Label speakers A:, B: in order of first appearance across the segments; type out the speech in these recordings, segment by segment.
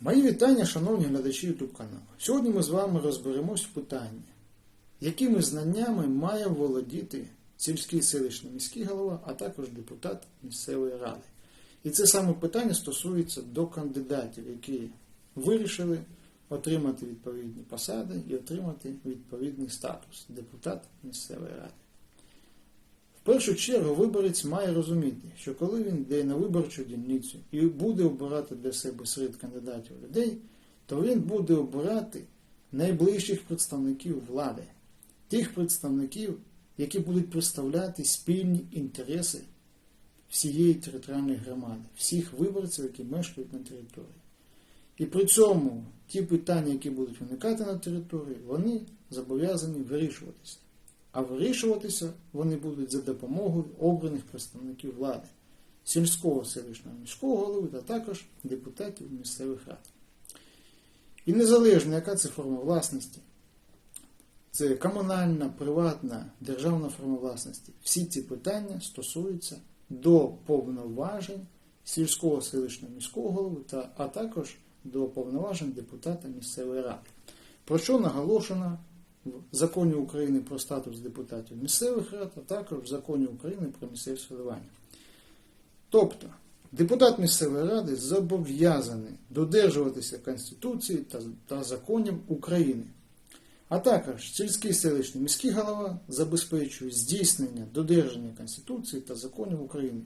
A: Мої вітання, шановні глядачі YouTube каналу. Сьогодні ми з вами розберемось в питанні, якими знаннями має володіти сільський селищний міський голова, а також депутат місцевої ради. І це саме питання стосується до кандидатів, які вирішили отримати відповідні посади і отримати відповідний статус депутат місцевої ради. Першу чергу виборець має розуміти, що коли він йде на виборчу дільницю і буде обирати для себе серед кандидатів людей, то він буде обирати найближчих представників влади, тих представників, які будуть представляти спільні інтереси всієї територіальної громади, всіх виборців, які мешкають на території. І при цьому ті питання, які будуть виникати на території, вони зобов'язані вирішуватися. А вирішуватися вони будуть за допомогою обраних представників влади, сільського селищного міського голови та також депутатів місцевих рад. І незалежно, яка це форма власності, це комунальна, приватна, державна форма власності, всі ці питання стосуються до повноважень сільського селищного міського голови, та, а також до повноважень депутата місцевої ради. Про що наголошено в законі України про статус депутатів місцевих рад, а також в законі України про місцеве самоврядування. Тобто, депутат місцевої ради зобов'язаний додержуватися Конституції та, та законів України. А також сільський селищний міський голова забезпечує здійснення додержання Конституції та законів України.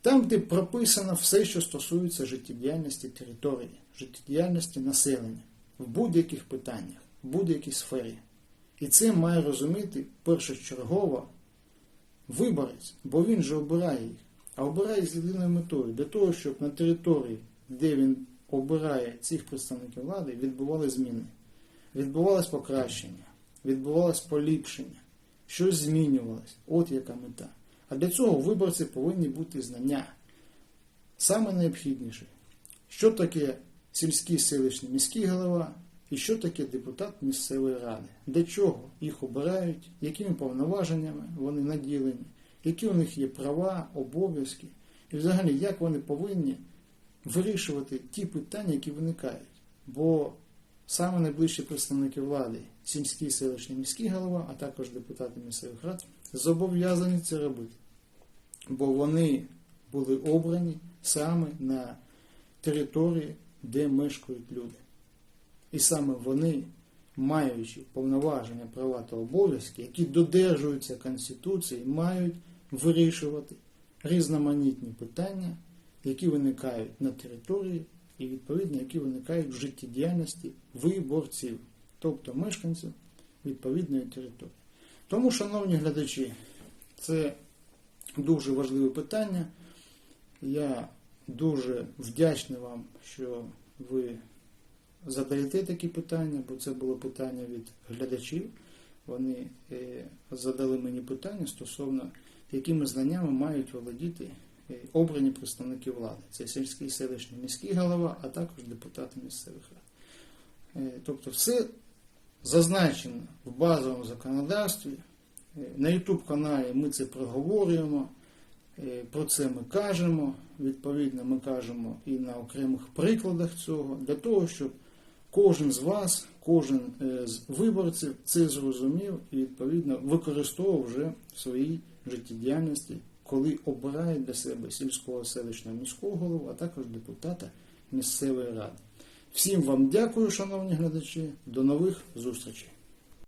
A: Там, де прописано все, що стосується життєдіяльності території, життєдіяльності населення в будь-яких питаннях, будь-якій сфері. І це має розуміти першочергово виборець, бо він же обирає їх, а обирає з єдиною метою для того, щоб на території, де він обирає цих представників влади, відбували зміни, відбувалось покращення, відбувалось поліпшення, щось змінювалось. От яка мета. А для цього виборці повинні бути знання. Саме найобхідніше, що таке сільський селищний міський голова і що таке депутат місцевої ради, для чого їх обирають, якими повноваженнями вони наділені, які у них є права, обов'язки, і взагалі як вони повинні вирішувати ті питання, які виникають. Бо саме найближчі представники влади, сільський селищний міський голова, а також депутати місцевих рад, зобов'язані це робити. Бо вони були обрані саме на території, де мешкають люди. І саме вони, маючи повноваження, права та обов'язки, які додержуються Конституції, мають вирішувати різноманітні питання, які виникають на території, і відповідно, які виникають в життєдіяльності виборців, тобто мешканців відповідної території. Тому, шановні глядачі, це дуже важливе питання. Я дуже вдячний вам, що ви задаєте такі питання, бо це було питання від глядачів. Вони е, задали мені питання стосовно, якими знаннями мають володіти е, обрані представники влади. Це сільський селищний міський голова, а також депутати місцевих рад. Е, Тобто, все зазначено в базовому законодавстві. На YouTube каналі ми це проговорюємо, про це ми кажемо. Відповідно, ми кажемо і на окремих прикладах цього, для того, щоб кожен з вас, кожен е, з виборців це зрозумів і відповідно використовував вже в своїй життєдіяльності, коли обирає для себе сільського селищного міського голову, а також депутата місцевої ради. Всім вам дякую, шановні глядачі. До нових зустрічей.